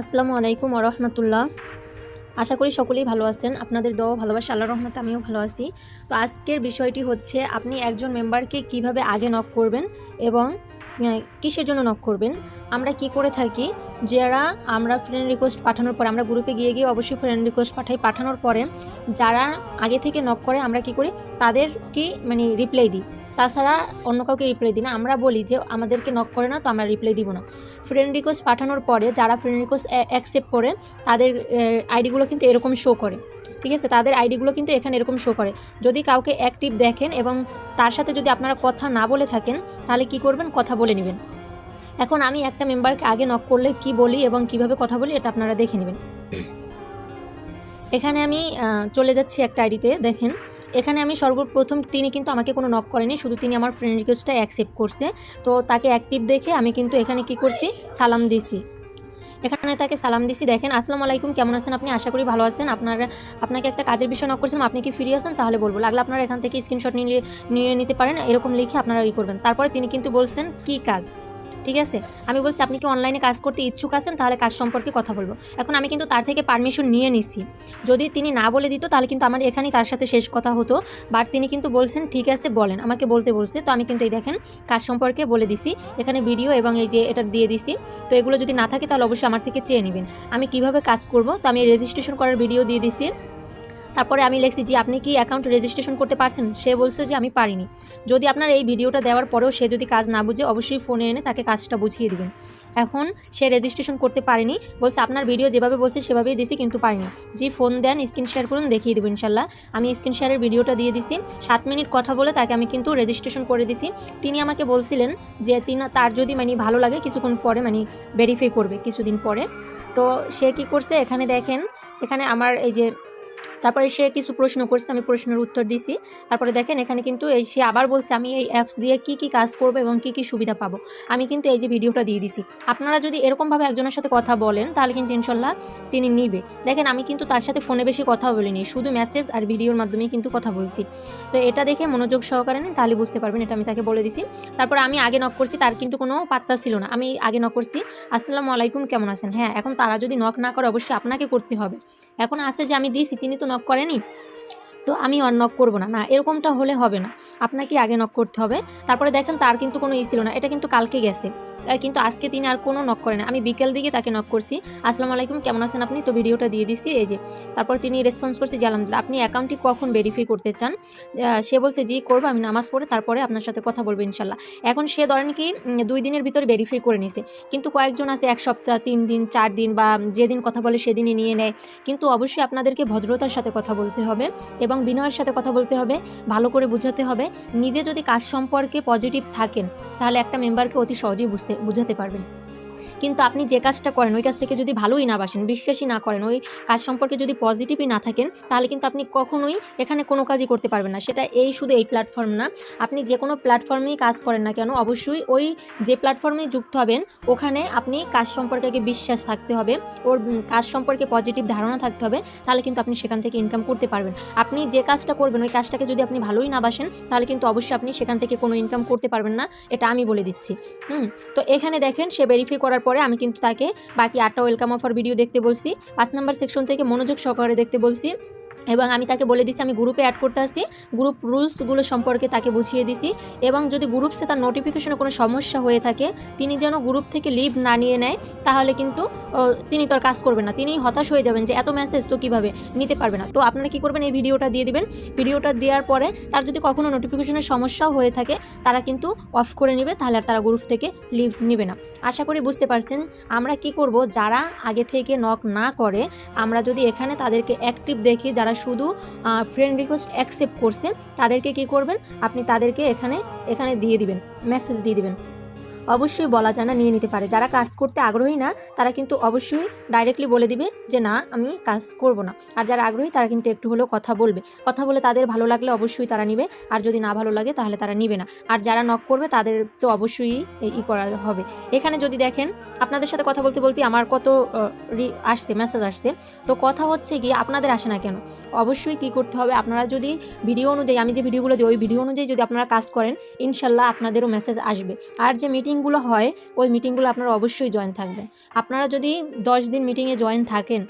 আসসালামু আলাইকুম রহমতুল্লাহ। আশা করি সকলেই ভালো আছেন। আপনাদের দোয়া ভালোবাসা আল্লাহ রহমতে আমিও ভালো আছি। তো আজকের বিষয়টি হচ্ছে, আপনি একজন মেম্বারকে কীভাবে আগে নক করবেন এবং কিসের জন্য নক করবেন? আমরা কি করে থাকি? যারা আমরা ফ্রেন্ড রিকোয়েস্ট পাঠানোর পরে, আমরা গ্রুপে গিয়ে গিয়ে অবশ্যই ফ্রেন্ড রিকোয়েস্ট পাঠাই। পাঠানোর পরে, যারা আগে থেকে নক করে, আমরা কি করি? তাদেরকে মানে রিপ্লাই দিই। তাছাড়া অন্য কাউকে রিপ্লাই দিই না। আমরা বলি যে, আমাদেরকে নক করে না, তো আমরা রিপ্লাই দিব না। ফ্রেন্ড রিকোয়েস্ট পাঠানোর পরে যারা ফ্রেন্ড রিকোয়েস্ট অ্যাকসেপ্ট করে, তাদের আইডিগুলো কিন্তু এরকম শো করে। ঠিক আছে? তাদের আইডিগুলো কিন্তু এখানে এরকম শো করে। যদি কাউকে অ্যাক্টিভ দেখেন এবং তার সাথে যদি আপনারা কথা না বলে থাকেন, তাহলে কি করবেন? কথা বলে নেবেন। এখন আমি একটা মেম্বারকে আগে নক করলে কি বলি এবং কীভাবে কথা বলি, এটা আপনারা দেখে নেবেন। এখানে আমি চলে যাচ্ছি একটা আইডিতে দেখেন এখানে আমি সর্বপ্রথম তিনি কিন্তু আমাকে কোনো নক করেনি, শুধু তিনি আমার ফ্রেন্ড রিকোয়েস্টটা অ্যাকসেপ্ট করছে। তো তাকে অ্যাক্টিভ দেখে আমি কিন্তু এখানে কি করছি? সালাম দিছি। এখানে তাকে সালাম দিছি, দেখেন, আসসালামু আলাইকুম, কেমন আছেন আপনি? আশা করি ভালো আছেন। আপনার, আপনাকে একটা কাজের বিষয় নক করছিলাম, আপনি কি ফ্রি আছেন? তাহলে বলব। লাগলে আপনারা এখান থেকে স্ক্রিনশট নিয়ে নিয়ে নিতে পারেন, এরকম লিখে আপনারা ই করবেন। তারপরে তিনি কিন্তু বলছেন, কি কাজ? ঠিক আছে? আমি বলছি, আপনি কি অনলাইনে কাজ করতে ইচ্ছুক আছেন? তাহলে কাজ সম্পর্কে কথা বলব। এখন আমি কিন্তু তার থেকে পারমিশন নিয়ে নিছি। যদি তিনি না বলে দিত, তাহলে কিন্তু আমার এখানেই তার সাথে শেষ কথা হতো। বাট তিনি কিন্তু বলছেন, ঠিক আছে, বলেন। আমাকে বলতে বলছে। তো আমি কিন্তু এই দেখেন, কাজ সম্পর্কে বলে দিছি। এখানে ভিডিও এবং এই যে এটা দিয়ে দিছি। তো এগুলো যদি না থাকে, তাহলে অবশ্যই আমার থেকে চেয়ে নেবেন। আমি কীভাবে কাজ করব? তো আমি রেজিস্ট্রেশন করার ভিডিও দিয়ে দিছি। তারপরে আমি লিখছি যে, আপনি কি অ্যাকাউন্ট রেজিস্ট্রেশন করতে পারছেন? সে বলছে যে, আমি পারিনি। যদি আপনার এই ভিডিওটা দেওয়ার পরেও সে যদি কাজ না বুঝে, অবশ্যই ফোনে এনে তাকে কাজটা বুঝিয়ে দেবেন। এখন সে রেজিস্ট্রেশন করতে পারেনি, বলছে আপনার ভিডিও যেভাবে বলছে সেভাবেই দিছি, কিন্তু পারিনি। যে ফোন দেন স্ক্রিন শেয়ার করুন, দেখিয়ে দেবো ইনশাল্লাহ। আমি স্ক্রিন শেয়ারের ভিডিওটা দিয়ে দিছি। সাত মিনিট কথা বলে তাকে আমি কিন্তু রেজিস্ট্রেশন করে দিছি। তিনি আমাকে বলছিলেন যে, তিনি, তার যদি মানে ভালো লাগে, কিছুক্ষণ পরে মানে ভেরিফাই করবে, কিছুদিন পরে। তো সে কি করছে, এখানে দেখেন, এখানে আমার এই যে তারপরে সে কিছু প্রশ্ন করছে, আমি প্রশ্নের উত্তর দিছি। তারপরে দেখেন এখানে কিন্তু এই সে আবার বলছে, আমি এই অ্যাপস দিয়ে কি কি কাজ করব এবং কি কি সুবিধা পাবো? আমি কিন্তু এই যে ভিডিওটা দিয়ে দিছি। আপনারা যদি এরকমভাবে একজনের সাথে কথা বলেন, তাহলে কিন্তু ইনশাল্লাহ তিনি নিবে। দেখেন আমি কিন্তু তার সাথে ফোনে বেশি কথা বলিনি, শুধু মেসেজ আর ভিডিওর মাধ্যমেই কিন্তু কথা বলছি। তো এটা দেখে মনোযোগ সহকারে নিন, তাহলে বুঝতে পারবেন, এটা আমি তাকে বলে দিছি। তারপরে আমি আগে নক করছি, তার কিন্তু কোনো পাত্তা ছিল না। আমি আগে নক করছি, আসসালামু আলাইকুম, কেমন আছেন? হ্যাঁ এখন তারা যদি নক না করে, অবশ্যই আপনাকে করতে হবে। এখন আসে যে আমি দিছি, তিনি তো নক করেনি? তো আমি অন অফ করব না। না এরকমটা হলে হবে না। আপনাকে আগে নক করতে হবে। তারপরে দেখেন তার কিন্তু কোনো ই ছিল না। এটা কিন্তু কালকে গেছে। কিন্তু আজকে তিনি আর কোনো নক করে না আমি বিকেল দিকে তাকে নক করছি। আসসালামু আলাইকুম, কেমন আছেন আপনি? তো ভিডিওটা দিয়ে দিছি, এই যে। তারপর তিনি রেসপন্স করছে যে, আলহামদুলিল্লাহ, আপনি অ্যাকাউন্টটি কখন ভেরিফাই করতে চান? সে বলছে, জি, করব। আমি নামাজ পড়ে তারপরে আপনার সাথে কথা বলব ইনশাল্লাহ। এখন সে ধরেন কি দুই দিনের ভিতরে ভেরিফাই করে নিছে। কিন্তু কয়েকজন আছে, এক সপ্তাহ, তিন দিন, চার দিন বা যেদিন কথা বলে সেদিনই নিয়ে নেয়। কিন্তু অবশ্যই আপনাদেরকে ভদ্রতার সাথে কথা বলতে হবে এবং বিনয়ের সাথে কথা বলতে হবে, ভালো করে বোঝাতে হবে। নিজে যদি কাজ সম্পর্কে পজিটিভ থাকেন তাহলে একটা মেম্বারকে অতি সহজেই বুঝতে বোঝাতে পারবেন। কিন্তু আপনি যে কাজটা করেন, ওই কাজটাকে যদি ভালোই না বাসেন, বিশ্বাসই না করেন, ওই কাজ সম্পর্কে যদি পজিটিভই না থাকেন, তাহলে কিন্তু আপনি কখনোই এখানে কোনো কাজই করতে পারবেন না। সেটা এই শুধু এই প্ল্যাটফর্ম না। আপনি যে কোনো প্ল্যাটফর্মেই কাজ করেন না কেন, অবশ্যই ওই যে প্ল্যাটফর্মে যুক্ত হবেন, ওখানে আপনি কাজ সম্পর্কে আগে বিশ্বাস থাকতে হবে, ওর কাজ সম্পর্কে পজিটিভ ধারণা থাকতে হবে, তাহলে কিন্তু আপনি সেখান থেকে ইনকাম করতে পারবেন। আপনি যে কাজটা করবেন, ওই কাজটাকে যদি আপনি ভালোই না বাসেন, তাহলে কিন্তু অবশ্যই আপনি সেখান থেকে কোনো ইনকাম করতে পারবেন না, এটা আমি বলে দিচ্ছি। হুম, তো এখানে দেখেন, সে ভেরিফাই করার পরে আমি কিন্তু তাকে বাকি আটটা ওয়েলকাম অফার ভিডিও দেখতে বলছি। পাঁচ নাম্বার সেকশন থেকে মনোযোগ সহকারে দেখতে বলছি। এবং আমি তাকে বলে দিছি, আমি গ্রুপে অ্যাড করতে আসি গ্রুপ রুলসগুলো সম্পর্কে তাকে বুঝিয়ে দিছি এবং যদি গ্রুপ সে তার নোটিফিকেশনে কোনো সমস্যা হয়ে থাকে, তিনি যেন গ্রুপ থেকে লিভ না নিয়ে নেয়, তাহলে কিন্তু তিনি তো আর কাজ করবেন না। তিনি হতাশ হয়ে যাবেন যে এত মেসেজ তো কীভাবে নিতে পারবে না। তো আপনারা কী করবেন? এই ভিডিওটা দিয়ে দিবেন। ভিডিওটা দেওয়ার পরে তার যদি কখনও নোটিফিকেশনের সমস্যাও হয়ে থাকে, তারা কিন্তু অফ করে নেবে, তাহলে আর তারা গ্রুপ থেকে লিভ নেবে না। আশা করি বুঝতে পারছেন, আমরা কি করব? যারা আগে থেকে নক না করে, আমরা যদি এখানে তাদেরকে অ্যাক্টিভ দেখি, যারা শুধু ফ্রেন্ড রিকোয়েস্ট অ্যাকসেপ্ট করছে, তাদেরকে কি করবেন? আপনি তাদেরকে এখানে এখানে দিয়ে দিবেন মেসেজ দিয়ে দিবেন। অবশ্যই বলা যায় না নিয়ে নিতে পারে। যারা কাজ করতে আগ্রহী না, তারা কিন্তু অবশ্যই ডাইরেক্টলি বলে দিবে যে, না, আমি কাজ করব না। আর যারা আগ্রহী, তারা কিন্তু একটু হলেও কথা বলবে। কথা বলে তাদের ভালো লাগলে অবশ্যই তারা নিবে, আর যদি না ভালো লাগে, তাহলে তারা নিবে না। আর যারা নক করবে, তাদের তো অবশ্যই ই করা হবে। এখানে যদি দেখেন, আপনাদের সাথে কথা বলতে বলতে আমার কত আসছে মেসেজ আসছে। তো কথা হচ্ছে কি আপনাদের আসে না কেন? অবশ্যই কি করতে হবে? আপনারা যদি ভিডিও অনুযায়ী, আমি যে ভিডিওগুলো দিই, ওই ভিডিও অনুযায়ী যদি আপনারা কাজ করেন, ইনশাল্লাহ আপনাদেরও মেসেজ আসবে। আর যে মিটিং মিটিংগুলো হয়, ওই মিটিংগুলো আপনারা অবশ্যই জয়েন থাকবেন। আপনারা যদি দশ দিন মিটিংয়ে জয়েন থাকেন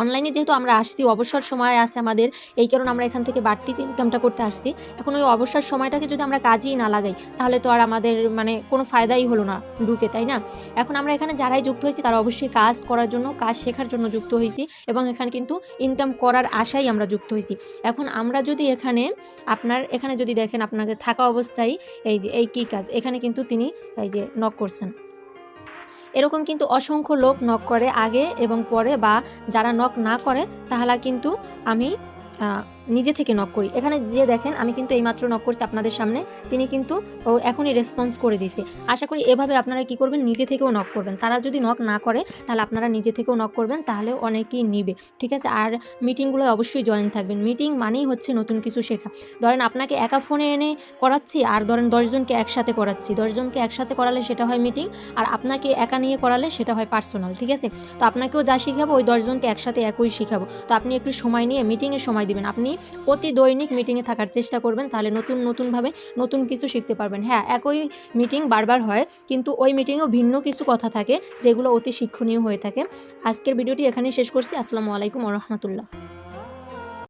অনলাইনে যেহেতু আমরা আসছি, অবসর সময় আছে আমাদের, এই কারণে আমরা এখান থেকে বাড়তি ইনকামটা করতে আসছি, এখন ওই অবসর সময়টাকে যদি আমরা কাজেই না লাগাই, তাহলে তো আর আমাদের মানে কোনো ফায়দাই হলো না ঢুকে, তাই না? এখন আমরা এখানে যারাই যুক্ত হয়েছি, তারা অবশ্যই কাজ করার জন্য, কাজ শেখার জন্য যুক্ত হয়েছি এবং এখানে কিন্তু ইনকাম করার আশাই আমরা যুক্ত হয়েছি। এখন আমরা যদি এখানে আপনার, এখানে যদি দেখেন আপনাকে থাকা অবস্থায়, এই যে, এই কী কাজ? এখানে কিন্তু তিনি, এই যে নক করছেন। এরকম কিন্তু অসংখ্য লোক নক করে আগে এবং পরে বা যারা নক না করে তাহলে কিন্তু আমি নিজে থেকে নক করি। এখানে যে দেখেন, আমি কিন্তু এইমাত্র নক করছি আপনাদের সামনে। তিনি কিন্তু, ও এখনই রেসপন্স করে দিছে আশা করি এভাবে আপনারা কি করবেন? নিজে থেকেও নক করবেন। তারা যদি নক না করে, তাহলে আপনারা নিজে থেকেও নক করবেন তাহলে অনেকেই নিবে। ঠিক আছে? আর মিটিংগুলো অবশ্যই জয়েন থাকবেন। মিটিং মানেই হচ্ছে নতুন কিছু শেখা। ধরেন আপনাকে একা ফোনে এনে করাচ্ছি, আর ধরেন দশজনকে একসাথে করাচ্ছি। দশজনকে একসাথে করালে সেটা হয় মিটিং আর আপনাকে একা নিয়ে করালে সেটা হয় পার্সোনাল ঠিক আছে? তো আপনাকেও যা শিখাবো, ওই দশজনকে একসাথে একই শিখাবো। তো আপনি একটু সময় নিয়ে মিটিংয়ে সময় দিবেন। আপনি প্রতি দৈনিক মিটিংয়ে থাকার চেষ্টা করবেন, তাহলে নতুন, নতুনভাবে নতুন কিছু শিখতে পারবেন। হ্যাঁ একই মিটিং বারবার হয়, কিন্তু ওই মিটিংয়েও ভিন্ন কিছু কথা থাকে, যেগুলো অতি শিক্ষণীয় হয়ে থাকে। আজকের ভিডিওটি এখানেই শেষ করছি। আসসালামু আলাইকুম রহমতুল্লাহ।